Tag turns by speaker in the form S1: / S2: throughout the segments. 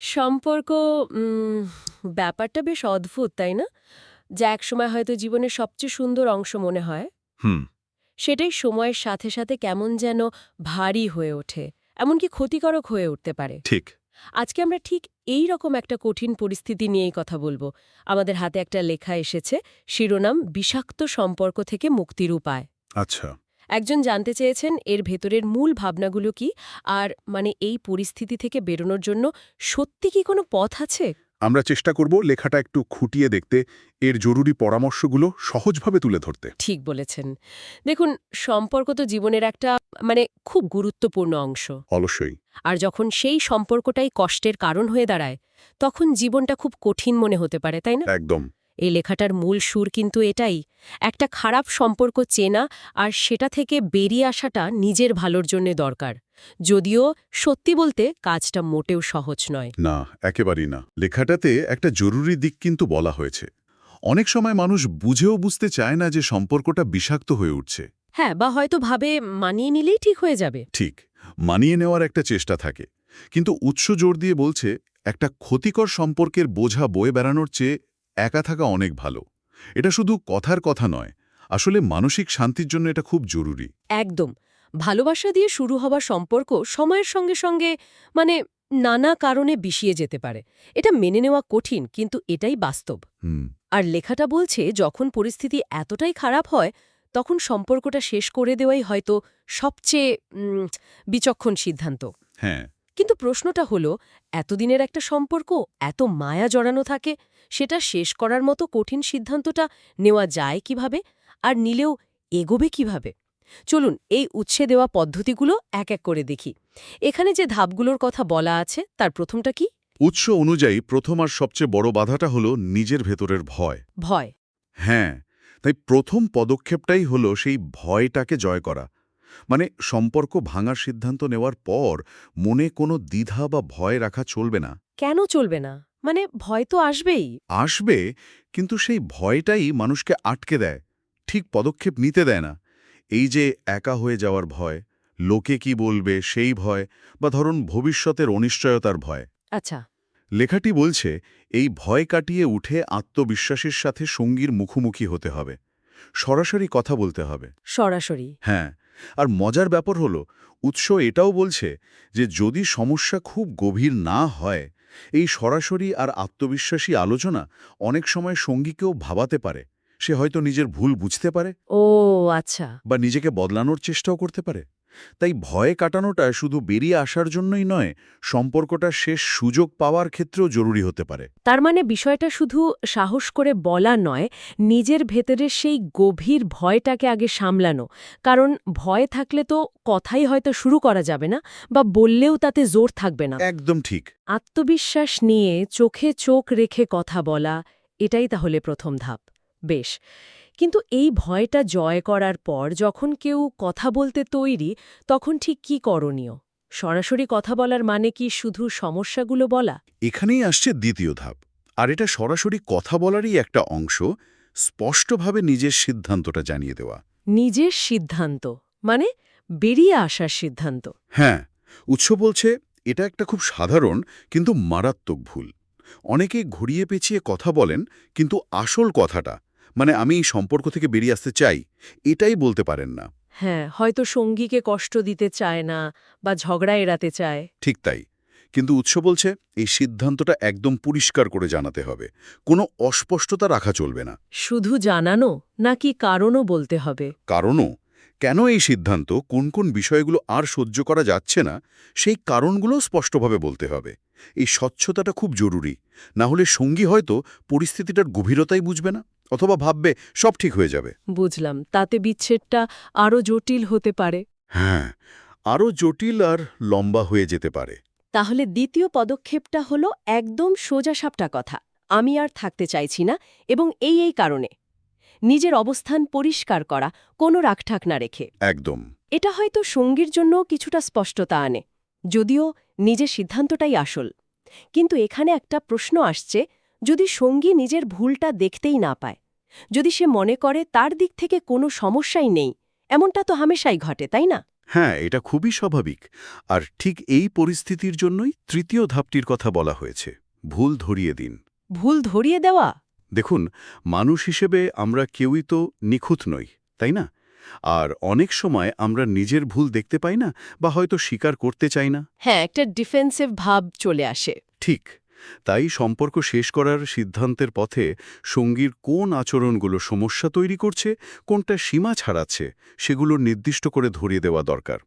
S1: সম্পর্ক উম, ব্যাপারটা বেশ অদ্ভুত তাই না? যা একসময় হয়তো জীবনের সবচেয়ে সুন্দর অংশ মনে হয়।
S2: হুম।
S1: সেটাই সময়ের সাথে সাথে কেমন যেন ভারী হয়ে ওঠে এমনকি ক্ষতিকারক হয়ে উঠতে পারে।
S2: ঠিক।
S1: আজকে আমরা ঠিক এই রকম একটা কঠিন পরিস্থিতি নিয়েই কথা বলব। আমাদের হাতে একটা লেখা এসেছে শিরোনাম বিষাক্ত সম্পর্ক থেকে মুক্তির উপায়।
S2: আচ্ছা।
S1: একজন জানতে চেয়েছেন এর ভেতরের মূল ভাবনাগুলো কি? আর মানে এই পরিস্থিতি থেকে বেরোনোর জন্য সত্যি কি কোনো পথ আছে?
S2: আমরা চেষ্টা করব লেখাটা একটু খুঁটিয়ে দেখতে এর জরুরি পরামর্শগুলো সহজভাবে তুলে ধরতে।
S1: ঠিক বলেছেন। দেখুন সম্পর্ক তো জীবনের একটা মানে খুব গুরুত্বপূর্ণ অংশ।
S2: অবশ্যই।
S1: আর যখন সেই সম্পর্কটাই কষ্টের কারণ হয়ে দাঁড়ায় তখন জীবনটা খুব কঠিন মনে হতে পারে তাই না?
S2: একদম।
S1: এই লেখাটার মূল সুর কিন্তু এটাই। একটা খারাপ সম্পর্ক চেনা আর সেটা থেকে বেরিয়ে আসাটা নিজের ভালোর জন্যে দরকার। যদিও সত্যি বলতে কাজটা মোটেও সহজ নয়।
S2: না একেবারেই না। লেখাটাতে একটা জরুরি দিক কিন্তু বলা হয়েছে। অনেক সময় মানুষ বুঝেও বুঝতে চায় না যে সম্পর্কটা বিষাক্ত হয়ে উঠছে।
S1: হ্যাঁ বা হয়তো ভাবে মানিয়ে নিলেই ঠিক হয়ে যাবে।
S2: ঠিক মানিয়ে নেওয়ার একটা চেষ্টা থাকে। কিন্তু উৎস জোর দিয়ে বলছে একটা ক্ষতিকর সম্পর্কের বোঝা বয়ে বেড়ানোর চেয়ে একা থাকা অনেক ভালো। এটা শুধু কথার কথা নয় আসলে মানসিক শান্তির জন্য এটা খুব জরুরি।
S1: একদম। ভালোবাসা দিয়ে শুরু হওয়া সম্পর্ক সময়ের সঙ্গে সঙ্গে মানে নানা কারণে বিষিয়ে যেতে পারে। এটা মেনে নেওয়া কঠিন কিন্তু এটাই বাস্তব। আর লেখাটা বলছে যখন পরিস্থিতি এতটাই খারাপ হয় তখন সম্পর্কটা শেষ করে দেওয়াই হয়তো সবচেয়ে বিচক্ষণ সিদ্ধান্ত।
S2: হ্যাঁ।
S1: কিন্তু প্রশ্নটা হলো এতদিনের একটা সম্পর্ক এত মায়া জড়ানো থাকে সেটা শেষ করার মতো কঠিন সিদ্ধান্তটা নেওয়া যায় কীভাবে? আর নিলেও এগোবে কীভাবে? চলুন এই উৎসে দেওয়া পদ্ধতিগুলো এক এক করে দেখি। এখানে যে ধাপগুলোর কথা বলা আছে তার প্রথমটা কি?
S2: উৎস অনুযায়ী প্রথম আর সবচেয়ে বড় বাধাটা হলো নিজের ভেতরের ভয়।
S1: ভয়।
S2: হ্যাঁ তাই প্রথম পদক্ষেপটাই হলো সেই ভয়টাকে জয় করা। মানে সম্পর্ক ভাঙার সিদ্ধান্ত নেওয়ার পর মনে কোনো দ্বিধা বা ভয় রাখা চলবে না।
S1: কেন চলবে না? মানে ভয় তো আসবেই।
S2: আসবে কিন্তু সেই ভয়টাই মানুষকে আটকে দেয় ঠিক পদক্ষেপ নিতে দেয় না। এই যে একা হয়ে যাওয়ার ভয় লোকে কি বলবে সেই ভয় বা ধরুন ভবিষ্যতের অনিশ্চয়তার ভয়।
S1: আচ্ছা।
S2: লেখাটি বলছে এই ভয় কাটিয়ে উঠে আত্মবিশ্বাসের সাথে সঙ্গীর মুখোমুখি হতে হবে। সরাসরি কথা বলতে হবে।
S1: সরাসরি।
S2: হ্যাঁ। আর মজার ব্যাপার হলো উৎস এটাও বলছে যে যদি সমস্যা খুব গভীর না হয় এই সরাসরি আর আত্মবিশ্বাসী আলোচনা অনেক সময় সঙ্গীকেও ভাবাতে পারে। সে হয়তো নিজের ভুল বুঝতে পারে
S1: ও আচ্ছা।
S2: বা নিজেকে বদলানোর চেষ্টাও করতে পারে। তাই ভয় কাটানোটা শুধু বেরিয়ে আসার জন্যই নয় সম্পর্কটা শেষ সুযোগ পাওয়ার ক্ষেত্রেও জরুরি হতে পারে।
S1: তার মানে বিষয়টা শুধু সাহস করে বলা নয় নিজের ভেতরের সেই গভীর ভয়টাকে আগে সামলানো। কারণ ভয় থাকলে তো কথাই হয়তো শুরু করা যাবে না বা বললেও তাতে জোর থাকবে না।
S2: একদম ঠিক।
S1: আত্মবিশ্বাস নিয়ে চোখে চোখ রেখে কথা বলা এটাই তাহলে প্রথম ধাপ। বেশ কিন্তু এই ভয়টা জয় করার পর যখন কেউ কথা বলতে তৈরি তখন ঠিক কি করণীয়? সরাসরি কথা বলার মানে কি শুধু সমস্যাগুলো বলা?
S2: এখানেই আসছে দ্বিতীয় ধাপ আর এটা সরাসরি কথা বলারই একটা অংশ স্পষ্টভাবে নিজের সিদ্ধান্তটা জানিয়ে দেওয়া।
S1: নিজের সিদ্ধান্ত মানে বেরিয়ে আসার সিদ্ধান্ত।
S2: হ্যাঁ উৎস বলছে এটা একটা খুব সাধারণ কিন্তু মারাত্মক ভুল। অনেকে ঘুরিয়ে পেঁচিয়ে কথা বলেন কিন্তু আসল কথাটা মানে আমি এই সম্পর্ক থেকে বেরিয়ে আসতে চাই এটাই বলতে পারেন না।
S1: হ্যাঁ হয়তো সঙ্গীকে কষ্ট দিতে চায় না বা ঝগড়া এড়াতে চায়।
S2: ঠিক তাই। কিন্তু উৎস বলছে এই সিদ্ধান্তটা একদম পরিষ্কার করে জানাতে হবে। কোনো অস্পষ্টতা রাখা চলবে না।
S1: শুধু জানানো নাকি কারণও বলতে হবে?
S2: কারণও? কেন এই সিদ্ধান্ত? কোন কোন বিষয়গুলো আর সহ্য করা যাচ্ছে না সেই কারণগুলো স্পষ্টভাবে বলতে হবে। এই স্বচ্ছতাটা খুব জরুরি। না হলে সঙ্গী হয়তো পরিস্থিতিটার গভীরতাই বুঝবে না। অথবা ভাববে সব ঠিক হয়ে যাবে।
S1: বুঝলাম তাতে বিচ্ছেদটা আরও জটিল হতে পারে।
S2: হ্যাঁ আরও জটিল আর লম্বা হয়ে যেতে পারে।
S1: তাহলে দ্বিতীয় পদক্ষেপটা হলো একদম সোজাসাপটা কথা। আমি আর থাকতে চাইছি না এবং এই এই কারণে। নিজের অবস্থান পরিষ্কার করা কোনো রাখঠাক না রেখে।
S2: একদম।
S1: এটা হয়তো সঙ্গীর জন্য কিছুটা স্পষ্টতা আনে। যদিও নিজের সিদ্ধান্তটাই আসল। কিন্তু এখানে একটা প্রশ্ন আসছে যদি সঙ্গী নিজের ভুলটা দেখতেই না পায় যদি সে মনে করে তার দিক থেকে কোনো সমস্যাই নেই এমনটা তো হামেশাই ঘটে তাই না?
S2: হ্যাঁ এটা খুবই স্বাভাবিক। আর ঠিক এই পরিস্থিতির জন্যই তৃতীয় ধাপটির কথা বলা হয়েছে ভুল ধরিয়ে দিন।
S1: ভুল ধরিয়ে দেওয়া?
S2: দেখুন মানুষ হিসেবে আমরা কেউই তো নিখুঁত নই তাই না? আর অনেক সময় আমরা নিজের ভুল দেখতে পাই না বা হয়তো স্বীকার করতে চাই না।
S1: হ্যাঁ একটা ডিফেন্সিভ ভাব চলে আসে।
S2: ঠিক। তাই সম্পর্ক শেষ করার সিদ্ধান্তের পথে সঙ্গীর কোন আচরণগুলো সমস্যা তৈরি করছে কোনটা সীমা ছাড়াচ্ছে সেগুলো নির্দিষ্ট করে ধরিয়ে দেওয়া দরকার।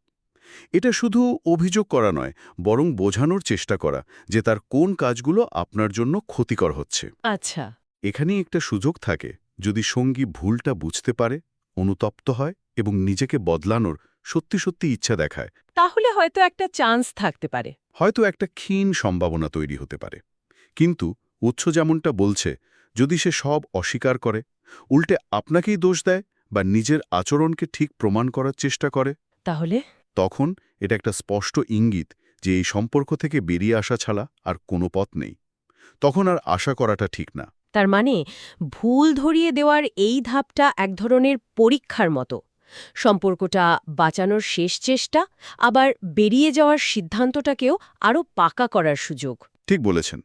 S2: এটা শুধু অভিযোগ করা নয় বরং বোঝানোর চেষ্টা করা যে তার কোন কাজগুলো আপনার জন্য ক্ষতিকর হচ্ছে।
S1: আচ্ছা।
S2: এখানেই একটা সুযোগ থাকে যদি সঙ্গী ভুলটা বুঝতে পারে অনুতপ্ত হয় এবং নিজেকে বদলানোর সত্যি সত্যি ইচ্ছা দেখায়।
S1: তাহলে হয়তো একটা চান্স থাকতে পারে।
S2: হয়তো একটা ক্ষীণ সম্ভাবনা তৈরি হতে পারে। কিন্তু উৎস যেমনটা বলছে যদি সে সব অস্বীকার করে উল্টে আপনাকেই দোষ দেয় বা নিজের আচরণকে ঠিক প্রমাণ করার চেষ্টা করে
S1: তাহলে?
S2: তখন এটা একটা স্পষ্ট ইঙ্গিত যে এই সম্পর্ক থেকে বেরিয়ে আসা ছাড়া আর কোনো পথ নেই। তখন আর আশা করাটা ঠিক না।
S1: তার মানে ভুল ধরিয়ে দেওয়ার এই ধাপটা এক ধরনের পরীক্ষার মতো। সম্পর্কটা বাঁচানোর শেষ চেষ্টা আবার বেরিয়ে যাওয়ার সিদ্ধান্তটাকেও আরও পাকা করার সুযোগ।
S2: ঠিক বলেছেন।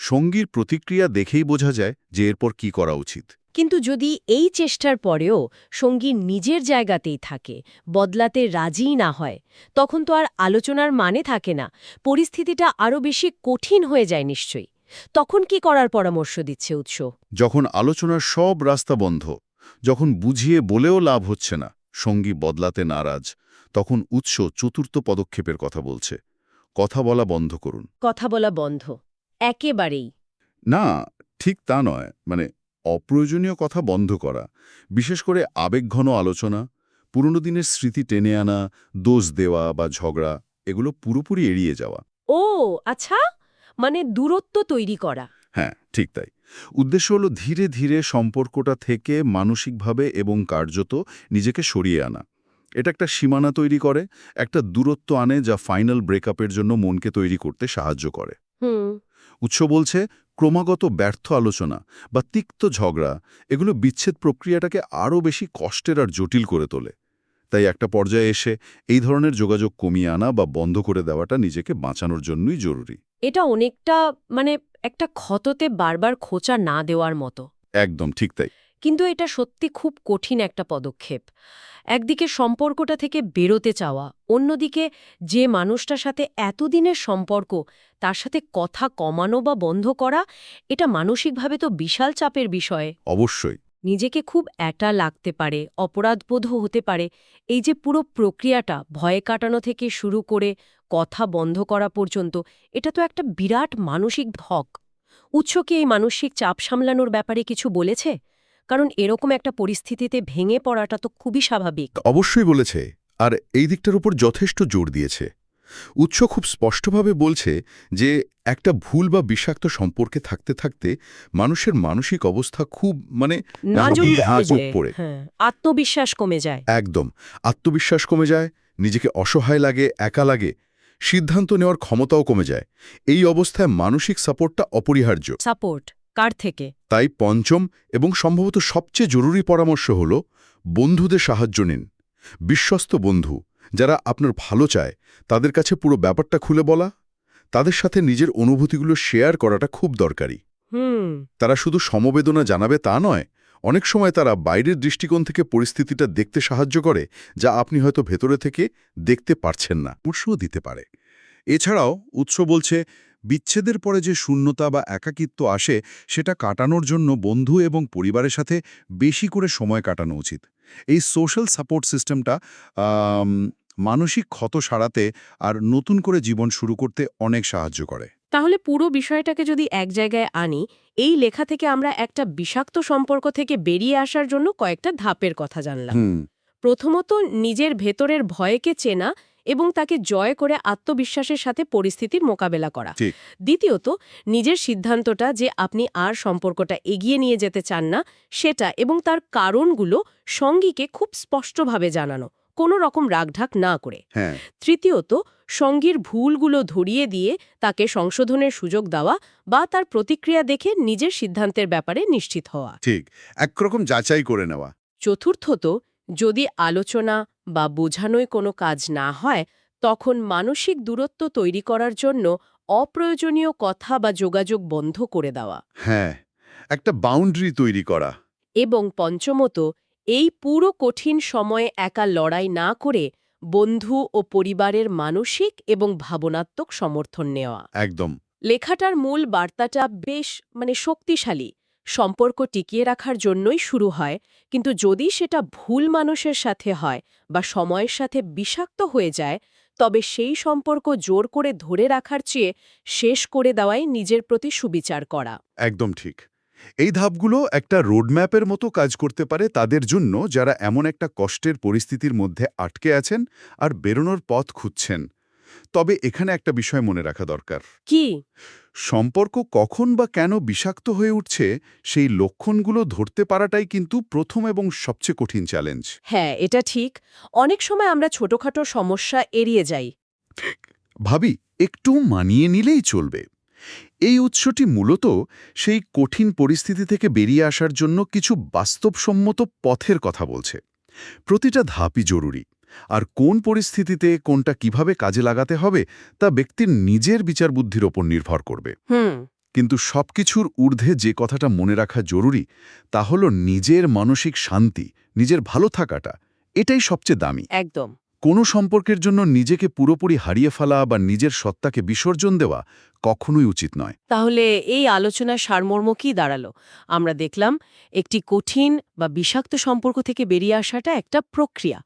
S2: সঙ্গীর প্রতিক্রিয়া দেখেই বোঝা যায় যে এরপর কি করা উচিত।
S1: কিন্তু যদি এই চেষ্টার পরেও সঙ্গী নিজের জায়গাতেই থাকে বদলাতে রাজিই না হয় তখন তো আর আলোচনার মানে থাকে না পরিস্থিতিটা আরও বেশি কঠিন হয়ে যায় নিশ্চয়ই। তখন কি করার পরামর্শ দিচ্ছে উৎস?
S2: যখন আলোচনার সব রাস্তা বন্ধ যখন বুঝিয়ে বলেও লাভ হচ্ছে না সঙ্গী বদলাতে নারাজ তখন উৎস চতুর্থ পদক্ষেপের কথা বলছে। কথা বলা বন্ধ করুন।
S1: কথা বলা বন্ধ। একেবারেই।
S2: না ঠিক তা নয়। মানে অপ্রয়োজনীয় কথা বন্ধ করা। বিশেষ করে আবেগঘন আলোচনা পুরনো দিনের স্মৃতি টেনে আনা দোষ দেওয়া বা ঝগড়া এগুলো পুরোপুরি এড়িয়ে যাওয়া।
S1: ও আচ্ছা? মানে দূরত্ব তৈরি করা।
S2: হ্যাঁ ঠিক তাই। উদ্দেশ্য হলো ধীরে ধীরে সম্পর্কটা থেকে মানসিকভাবে এবং কার্যত নিজেকে সরিয়ে আনা। এটা একটা সীমানা তৈরি করে একটা দূরত্ব আনে যা ফাইনাল ব্রেকআপের জন্য মনকে তৈরি করতে সাহায্য করে। উৎস বলছে ক্রমাগত ব্যর্থ আলোচনা বা তিক্ত ঝগড়া এগুলো বিচ্ছেদ প্রক্রিয়াটাকে আরও বেশি কষ্টের আর জটিল করে তোলে। তাই একটা পর্যায়ে এসে এই ধরনের যোগাযোগ কমিয়ে আনা বা বন্ধ করে দেওয়াটা নিজেকে বাঁচানোর জন্যই জরুরি।
S1: এটা অনেকটা মানে একটা ক্ষততে বারবার খোঁচা না দেওয়ার মতো।
S2: একদম ঠিক তাই।
S1: কিন্তু এটা সত্যি খুব কঠিন একটা পদক্ষেপ। একদিকে সম্পর্কটা থেকে বেরোতে চাওয়া অন্যদিকে যে মানুষটার সাথে এতদিনের সম্পর্ক তার সাথে কথা কমানো বা বন্ধ করা এটা মানসিকভাবে তো বিশাল চাপের বিষয়।
S2: অবশ্যই।
S1: নিজেকে খুব একা লাগতে পারে, অপরাধবোধও হতে পারে। এই যে পুরো প্রক্রিয়াটা ভয়ে কাটানো থেকে শুরু করে কথা বন্ধ করা পর্যন্ত, এটা তো একটা বিরাট মানসিক ধক। উৎসকে এই মানসিক চাপ সামলানোর ব্যাপারে কিছু বলেছে? কারণ এরকম একটা পরিস্থিতিতে ভেঙে পড়াটা তো খুবই স্বাভাবিক।
S2: অবশ্যই বলেছে, আর এই দিকটার উপর যথেষ্ট জোর দিয়েছে। উৎস খুব স্পষ্টভাবে বলছে যে একটা ভুল বা বিষাক্ত সম্পর্কে থাকতে থাকতে মানুষের মানসিক অবস্থা খুব মানে। পড়ে।
S1: হ্যাঁ, আত্মবিশ্বাস কমে যায়।
S2: একদম আত্মবিশ্বাস কমে যায় নিজেকে অসহায় লাগে একা লাগে সিদ্ধান্ত নেওয়ার ক্ষমতাও কমে যায়। এই অবস্থায় মানসিক সাপোর্টটা অপরিহার্য।
S1: সাপোর্ট কার থেকে?
S2: তাই পঞ্চম এবং সম্ভবত সবচেয়ে জরুরি পরামর্শ হল বন্ধুদের সাহায্য নিন বিশ্বস্ত বন্ধু যারা আপনার ভালো চায় তাদের কাছে পুরো ব্যাপারটা খুলে বলা তাদের সাথে নিজের অনুভূতিগুলো শেয়ার করাটা খুব দরকারি। তারা শুধু সমবেদনা জানাবে তা নয় অনেক সময় তারা বাইরের দৃষ্টিকোণ থেকে পরিস্থিতিটা দেখতে সাহায্য করে যা আপনি হয়তো ভেতরে থেকে দেখতে পারছেন না পরশুও দিতে পারে। এছাড়াও উৎস বলছে বিচ্ছেদের পরে যে শূন্যতা বা একাকিত্ব আসে সেটা কাটানোর জন্য বন্ধু এবং পরিবারের সাথে বেশি করে সময় কাটানো উচিত। এই সোশ্যাল সাপোর্ট সিস্টেমটা মানসিক ক্ষত সারাতে আর নতুন করে জীবন শুরু করতে অনেক সাহায্য করে।
S1: তাহলে পুরো বিষয়টাকে যদি এক জায়গায় আনি এই লেখা থেকে আমরা একটা বিষাক্ত সম্পর্ক থেকে বেরিয়ে আসার জন্য কয়েকটা ধাপের কথা জানলাম। প্রথমত নিজের ভেতরের ভয়কে চেনা এবং তাকে জয় করে আত্মবিশ্বাসের সাথে পরিস্থিতির মোকাবেলা করা। দ্বিতীয়ত নিজের সিদ্ধান্তটা যে আপনি আর সম্পর্কটা এগিয়ে নিয়ে যেতে চান না সেটা এবং তার কারণগুলো সঙ্গীকে খুব স্পষ্টভাবে জানানো। কোনো রকম রাগঢাক না করে।
S2: হ্যাঁ।
S1: তৃতীয়ত সঙ্গীর ভুলগুলো ধরিয়ে দিয়ে তাকে সংশোধনের সুযোগ দেওয়া বা তার প্রতিক্রিয়া দেখে নিজের সিদ্ধান্তের ব্যাপারে নিশ্চিত হওয়া।
S2: ঠিক একরকম যাচাই করে নেওয়া।
S1: চতুর্থত যদি আলোচনা বা বোঝানোয় কোনো কাজ না হয় তখন মানসিক দূরত্ব তৈরি করার জন্য অপ্রয়োজনীয় কথা বা যোগাযোগ বন্ধ করে দেওয়া।
S2: হ্যাঁ একটা বাউন্ডারি তৈরি করা।
S1: এবং পঞ্চমত এই পুরো কঠিন সময়ে একা লড়াই না করে বন্ধু ও পরিবারের মানসিক এবং ভাবনাত্মক সমর্থন নেওয়া।
S2: একদম।
S1: লেখাটার মূল বার্তাটা বেশ মানে শক্তিশালী। সম্পর্ক টিকিয়ে রাখার জন্যই শুরু হয় কিন্তু যদি সেটা ভুল মানুষের সাথে হয় বা সময়ের সাথে বিষাক্ত হয়ে যায় তবে সেই সম্পর্ক জোর করে ধরে রাখার চেয়ে শেষ করে দেওয়াই নিজের প্রতি সুবিচার করা।
S2: একদম ঠিক। এই ধাপগুলো একটা রোডম্যাপের মতো কাজ করতে পারে তাদের জন্য যারা এমন একটা কষ্টের পরিস্থিতির মধ্যে আটকে আছেন আর বেরোনোর পথ খুঁজছেন। তবে এখানে একটা বিষয় মনে রাখা দরকার।
S1: কি?
S2: সম্পর্ক কখন বা কেন বিষাক্ত হয়ে উঠছে সেই লক্ষণগুলো ধরতে পারাটাই কিন্তু প্রথম এবং সবচেয়ে কঠিন চ্যালেঞ্জ
S1: হ্যাঁ এটা ঠিক। অনেক সময় আমরা ছোটখাটো সমস্যা এড়িয়ে যাই।
S2: ভাবি একটু মানিয়ে নিলেই চলবে। এই উৎসটি মূলত সেই কঠিন পরিস্থিতি থেকে বেরিয়ে আসার জন্য কিছু বাস্তবসম্মত পথের কথা বলছে। প্রতিটা ধাপই জরুরি। আর কোন পরিস্থিতিতে কোনটা কীভাবে কাজে লাগাতে হবে তা ব্যক্তির নিজের বিচার বুদ্ধির ওপর নির্ভর করবে। কিন্তু সবকিছুর ঊর্ধ্বে যে কথাটা মনে রাখা জরুরি তা হল নিজের মানসিক শান্তি নিজের ভালো থাকাটা এটাই সবচেয়ে দামি।
S1: একদম।
S2: কোনো সম্পর্কের জন্য নিজেকে পুরোপুরি হারিয়ে ফেলা বা নিজের সত্তাকে বিসর্জন দেওয়া কখনোই উচিত নয়।
S1: তাহলে এই আলোচনার সারমর্ম কি দাঁড়াল? আমরা দেখলাম একটি কঠিন বা বিষাক্ত সম্পর্ক থেকে বেরিয়ে আসাটা একটা প্রক্রিয়া।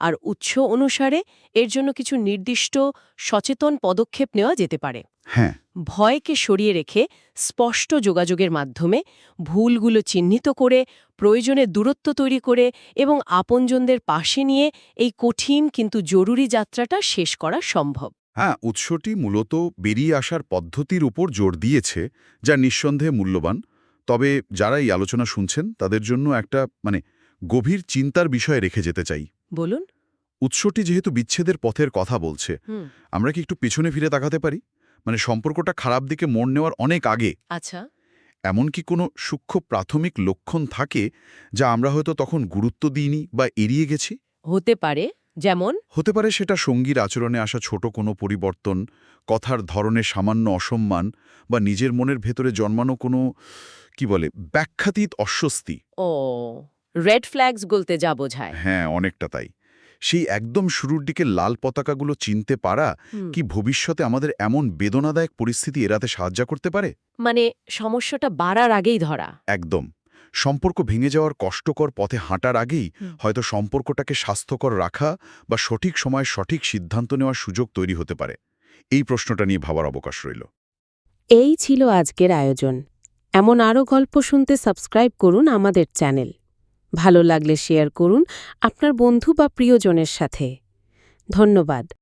S1: আর উৎস অনুসারে এর জন্য কিছু নির্দিষ্ট সচেতন পদক্ষেপ নেওয়া যেতে পারে।
S2: হ্যাঁ
S1: ভয়কে সরিয়ে রেখে স্পষ্ট যোগাযোগের মাধ্যমে ভুলগুলো চিহ্নিত করে প্রয়োজনে দূরত্ব তৈরি করে এবং আপনজনদের পাশে নিয়ে এই কঠিন কিন্তু জরুরি যাত্রাটা শেষ করা সম্ভব।
S2: হ্যাঁ উৎসটি মূলত বেরিয়ে আসার পদ্ধতির উপর জোর দিয়েছে যা নিঃসন্দেহে মূল্যবান। তবে যারা এই আলোচনা শুনছেন তাদের জন্য একটা মানে গভীর চিন্তার বিষয় রেখে যেতে চাই।
S1: বলুন।
S2: উৎসটি যেহেতু বিচ্ছেদের পথের কথা বলছে আমরা কি একটু পেছনে ফিরে তাকাতে পারি? মানে সম্পর্কটা খারাপ দিকে মোড় নেওয়ার অনেক আগে।
S1: আচ্ছা।
S2: এমন কি কোনো সূক্ষ্ম প্রাথমিক লক্ষণ থাকে যা আমরা হয়তো তখন গুরুত্ব দিইনি বা এড়িয়ে গেছি?
S1: হতে পারে যেমন?
S2: হতে পারে সেটা সঙ্গীর আচরণে আসা ছোট কোনো পরিবর্তন কথার ধরনে সামান্য অসম্মান বা নিজের মনের ভেতরে জন্মানো কোনো কি বলে ব্যাখ্যাতীত অস্বস্তি।
S1: ও রেড ফ্ল্যাগস বলতে যা বোঝায়।
S2: হ্যাঁ অনেকটা তাই। সেই একদম শুরুর দিকে লাল পতাকাগুলো চিনতে পারা কি ভবিষ্যতে আমাদের এমন বেদনাদায়ক পরিস্থিতি এড়াতে সাহায্য করতে পারে?
S1: মানে সমস্যাটা বাড়ার আগেই ধরা।
S2: একদম। সম্পর্ক ভেঙে যাওয়ার কষ্টকর পথে হাঁটার আগেই হয়তো সম্পর্কটাকে স্বাস্থ্যকর রাখা বা সঠিক সময়ে সঠিক সিদ্ধান্ত নেওয়ার সুযোগ তৈরি হতে পারে। এই প্রশ্নটা নিয়ে ভাবার অবকাশ রইল।
S3: এই ছিল আজকের আয়োজন। এমন আরও গল্প শুনতে সাবস্ক্রাইব করুন আমাদের চ্যানেল। ভালো লাগলে শেয়ার করুন আপনার বন্ধু বা প্রিয়জনের সাথে। ধন্যবাদ।